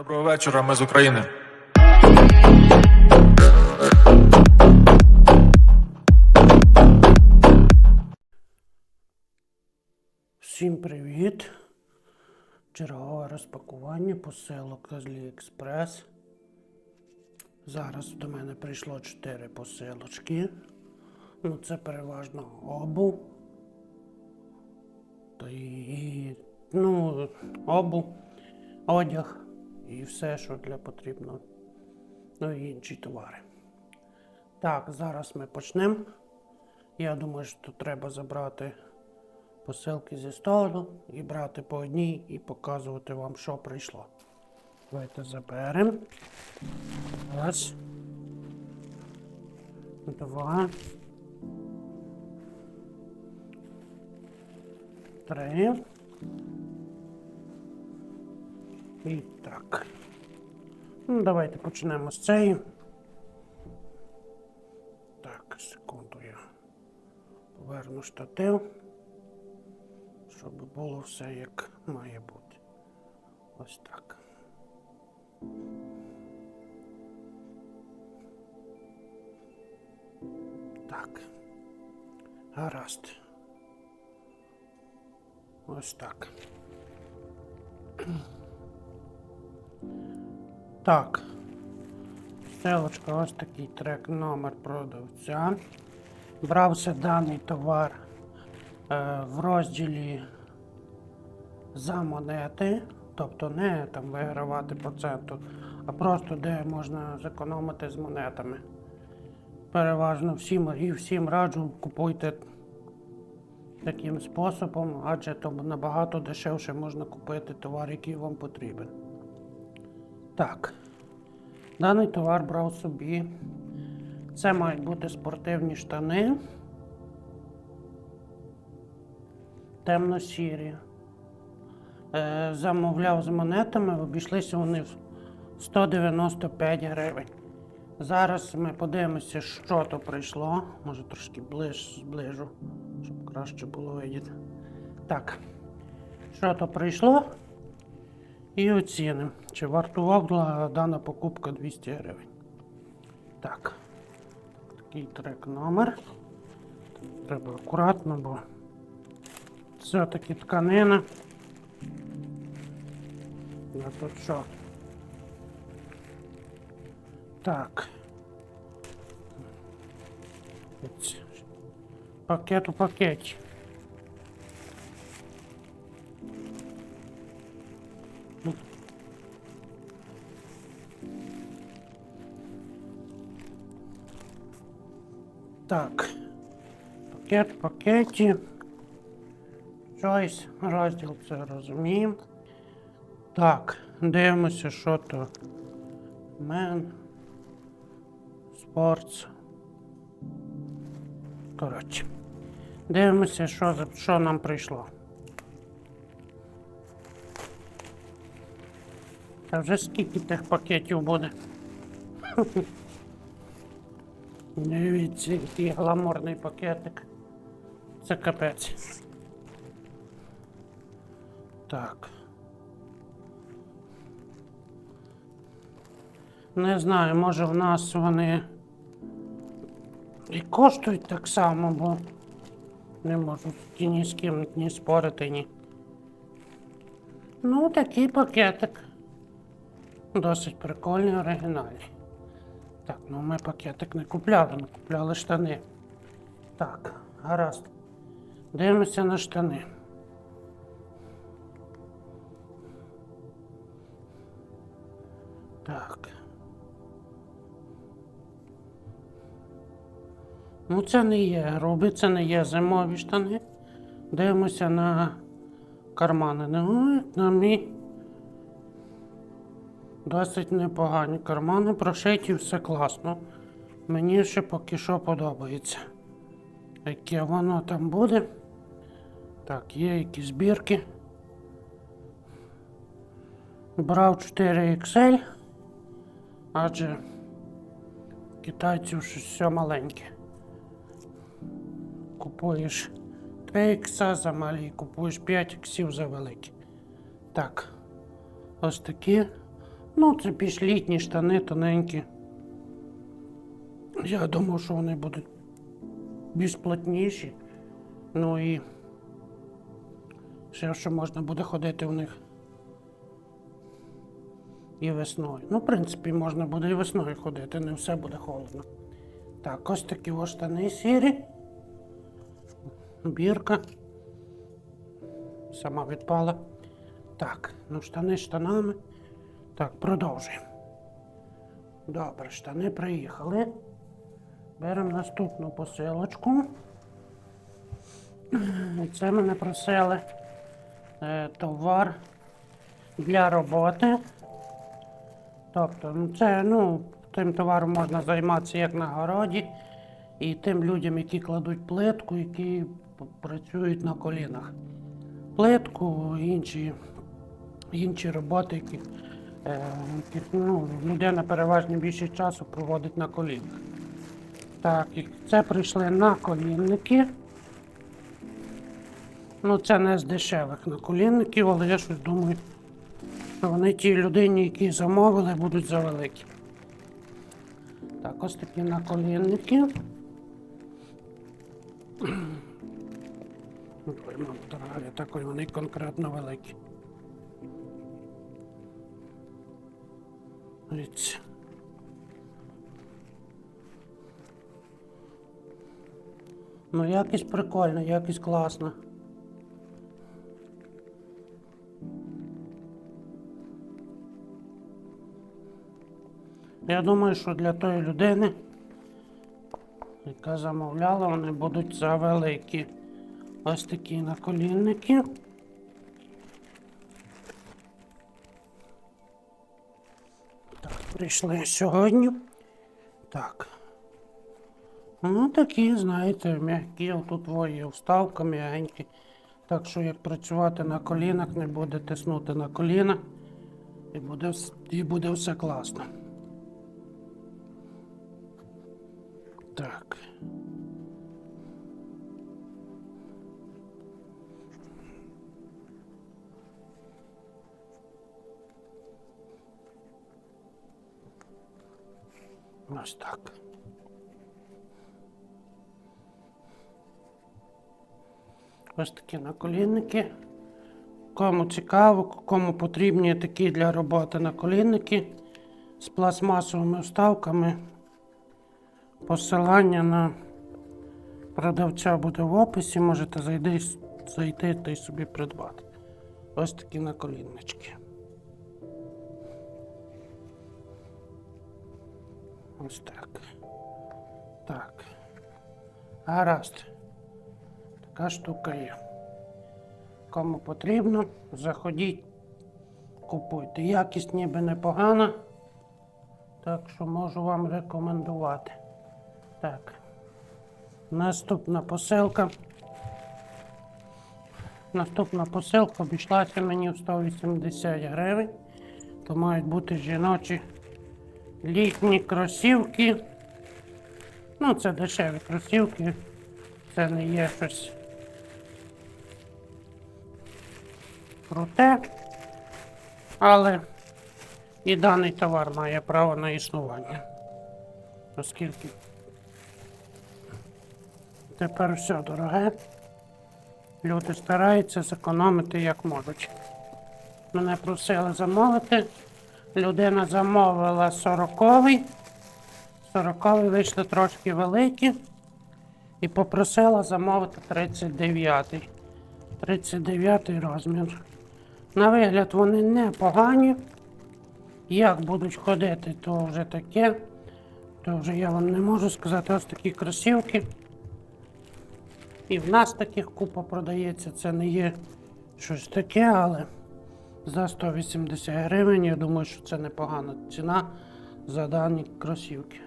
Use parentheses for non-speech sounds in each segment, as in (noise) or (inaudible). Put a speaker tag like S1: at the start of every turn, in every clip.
S1: Доброго вечора, ми з України.
S2: Всім привіт! Чергове розпакування посилок з AliExpress. Зараз до мене прийшло 4 посилочки. Ну, це переважно обув. Та і, ну, обув, одяг і все, що для потрібно. Ну і інші товари. Так, зараз ми почнемо. Я думаю, що тут треба забрати посилки зі столу і брати по одній і показувати вам, що прийшло. Давайте заберемо. Раз. Два. Три. І так. Ну, давайте почнемо з цієї. Так, секунду я поверну штатив щоб було все як має бути. Ось так. Так. Гаразд. Ось так. Так. Селочка, ось такий трек номер продавця. Брався даний товар е, в розділі за монети, тобто не там вигравати проценту, а просто де можна зекономити з монетами. Переважно всім і всім раджу купуйте таким способом, адже то набагато дешевше можна купити товар, який вам потрібен. Так, даний товар брав собі. Це мають бути спортивні штани. темно-сірі. Е, замовляв з монетами, обійшлися вони в 195 гривень. Зараз ми подивимося, що то прийшло. Може трошки ближ, зближу, щоб краще було видіти. Так, що то прийшло? І оцінимо, чи вартувала дана покупка 200 гривень. Так, такий трек номер. Треба акуратно, бо все-таки тканина. Ну тут що? Так. Пакет у пакеті. Так. Пакет в пакеті. Щось, розділ це розуміємо. Так, дивимося, що то. Мен. Спортс. Коротше. Дивимося, що, що нам прийшло. Та вже скільки тих пакетів буде. (laughs) Дивіться, який гламурний пакетик. Це капець. Так. Не знаю, може в нас вони і коштують так само, бо не можу ні з ким ні спорити, ні. Ну, такий пакетик. Досить прикольний, оригінальний. Так, ну ми пакетик не купляли, ми купляли штани. Так, гаразд. Дивимося на штани. Так. Ну, це не є грубі, це не є зимові штани. Дивимося на кармани. Ну, на мій. Досить непогані кармани, прошиті, все класно. Мені ще поки що подобається. Яке воно там буде. Так, є якісь збірки. Брав 4 XL, адже китайців щось все маленьке. Купуєш 3 ікса за малі, купуєш 5 іксів за великі. Так, ось такі Ну, це більш літні штани тоненькі. Я думав, що вони будуть більш плотніші. Ну і ще що можна буде ходити в них і весною. Ну, в принципі, можна буде і весною ходити, не все буде холодно. Так, ось такі ось штани сірі. Бірка. Сама відпала. Так, ну штани штанами. Так, продовжуємо. Добре, штани приїхали. Беремо наступну посилочку. Це мене просили е, товар для роботи. Тобто, ну, це, ну, тим товаром можна займатися як на городі, і тим людям, які кладуть плитку, які працюють на колінах. Плитку, інші, інші роботи, які ну, людина переважно більше часу проводить на колінах. Так, і це прийшли на колінники. Ну, це не з дешевих наколінників, але я щось думаю, що вони тій людині, які замовили, будуть завеликі. Так, ось такі наколінники. Дорога, вони конкретно великі. Дивіться. Ну, якість прикольна, якість класна. Я думаю, що для тої людини, яка замовляла, вони будуть завеликі. Ось такі наколінники. Прийшли сьогодні. Так. Ну, такі, знаєте, м'які, тут твої вставка м'ягенькі. Так що як працювати на колінах, не буде тиснути на коліна. І буде, і буде все класно. Так. Ось так. Ось такі наколінники. Кому цікаво, кому потрібні такі для роботи наколінники з пластмасовими вставками. Посилання на продавця буде в описі, можете зайти, зайти та й собі придбати. Ось такі наколіннички. Ось так. Так. Гаразд. Така штука є. Кому потрібно, заходіть, купуйте. Якість ніби непогана. Так що можу вам рекомендувати. Так. Наступна посилка. Наступна посилка обійшлася мені в 180 гривень. То мають бути жіночі літні кросівки. Ну, це дешеві кросівки. Це не є щось круте. Але і даний товар має право на існування. Оскільки тепер все дороге. Люди стараються зекономити як можуть. Мене просили замовити. Людина замовила 40-й. 40-й вийшли трошки великі. І попросила замовити 39-й. 39-й розмір. На вигляд вони непогані. Як будуть ходити, то вже таке. То вже я вам не можу сказати. Ось такі кросівки. І в нас таких купа продається. Це не є щось таке, але за 180 гривень, я думаю, що це непогана ціна за дані кросівки.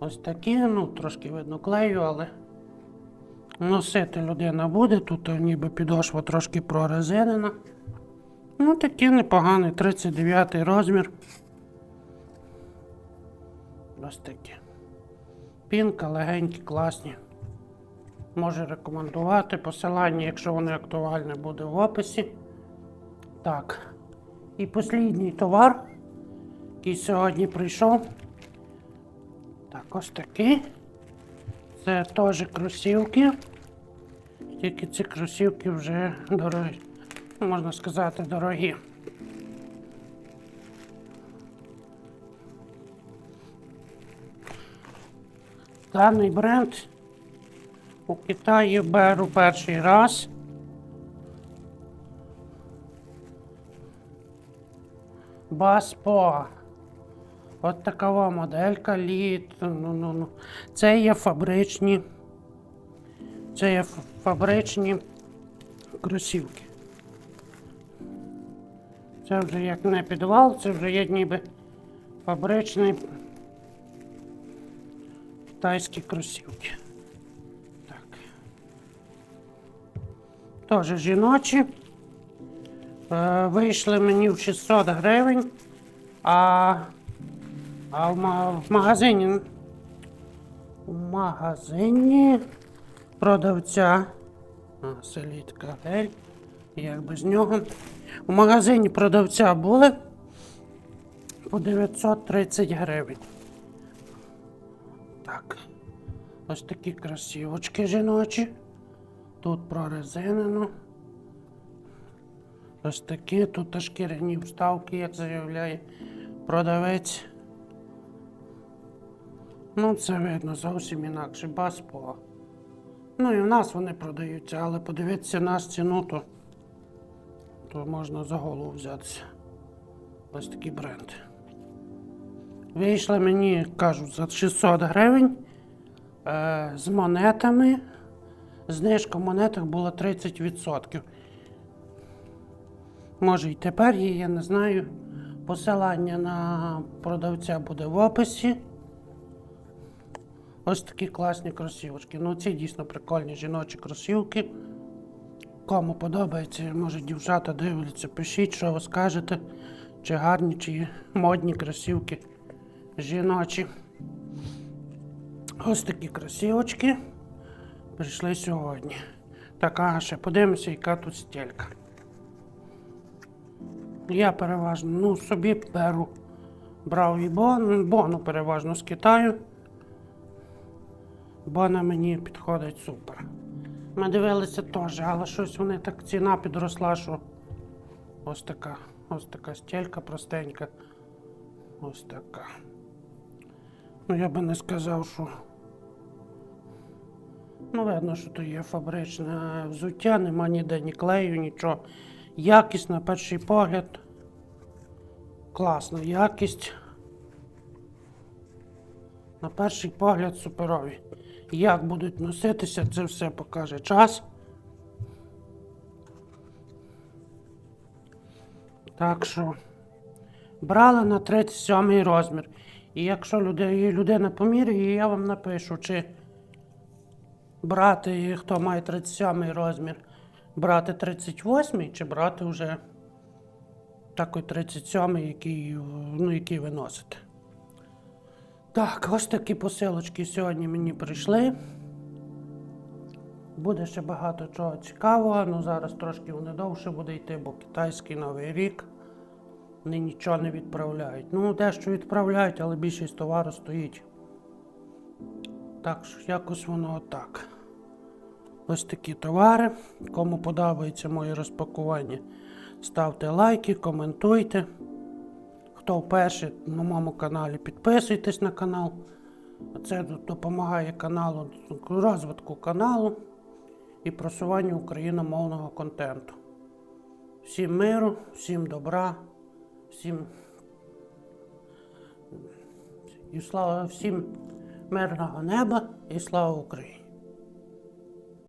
S2: Ось такі, ну, трошки видно клею, але носити людина буде. Тут ніби підошва трошки прорезинена. Ну, такі непогані, 39 розмір. Ось такі. Пінка, легенькі, класні. Можу рекомендувати. Посилання, якщо воно актуальне, буде в описі. Так. І послідній товар який сьогодні прийшов. Так, ось такий. Це теж кросівки. Тільки ці кросівки вже дорогі. Можна сказати, дорогі. Даний бренд у Китаї беру перший раз. Баспо. От такова моделька літ. Ну, ну, ну. Це є фабричні. Це є фабричні кросівки. Це вже як не підвал, це вже є ніби фабричні китайські кросівки. Так. Теж жіночі. Е, вийшли мені в 600 гривень, а, а в, ма- в магазині. Магазині продавця. Селітка гель. Як без нього. У магазині продавця були по 930 гривень. Так. Ось такі красивочки жіночі. Тут прорезинено. Ось такі, тут шкіряні вставки, як заявляє продавець. Ну, це видно зовсім інакше, баспо. Ну і в нас вони продаються, але подивитися на ціну, то, то можна за голову взятися. Ось такий бренд. Вийшли мені, кажуть, за 600 гривень е, з монетами. Знижка в монетах була 30%. Може і тепер є, я не знаю. Посилання на продавця буде в описі. Ось такі класні кросівочки. Ну, ці дійсно прикольні жіночі кросівки. Кому подобається, може дівчата дивляться, пишіть, що ви скажете, чи гарні, чи модні кросівки жіночі. Ось такі кросівочки прийшли сьогодні. Так, ага, ще подивимося, яка тут стілька. Я переважно ну, собі беру брав і бон, бону переважно з Китаю. Бона мені підходить супер. Ми дивилися теж, але щось вони так ціна підросла, що ось така, ось така стілька простенька. Ось така. Ну, я би не сказав, що. Ну, видно, що то є фабричне взуття, нема ніде ні клею, нічого. Якість на перший погляд. Класна якість. На перший погляд суперові. Як будуть носитися, це все покаже час. Так що брала на 37 розмір. І якщо люди- людина поміряє, я вам напишу, чи брати, хто має 37 розмір, брати 38-й чи брати вже такий 37, який, ну, який ви носите. Так, ось такі посилочки сьогодні мені прийшли. Буде ще багато чого цікавого, ну зараз трошки вони довше буде йти, бо китайський новий рік. Вони нічого не відправляють. Ну, дещо відправляють, але більшість товару стоїть. Так що якось воно отак. Ось такі товари. Кому подобається моє розпакування, ставте лайки, коментуйте. Хто вперше на моєму каналі, підписуйтесь на канал. Це допомагає каналу розвитку каналу і просуванню україномовного контенту. Всім миру, всім добра, всім і слава всім мирного неба і слава Україні!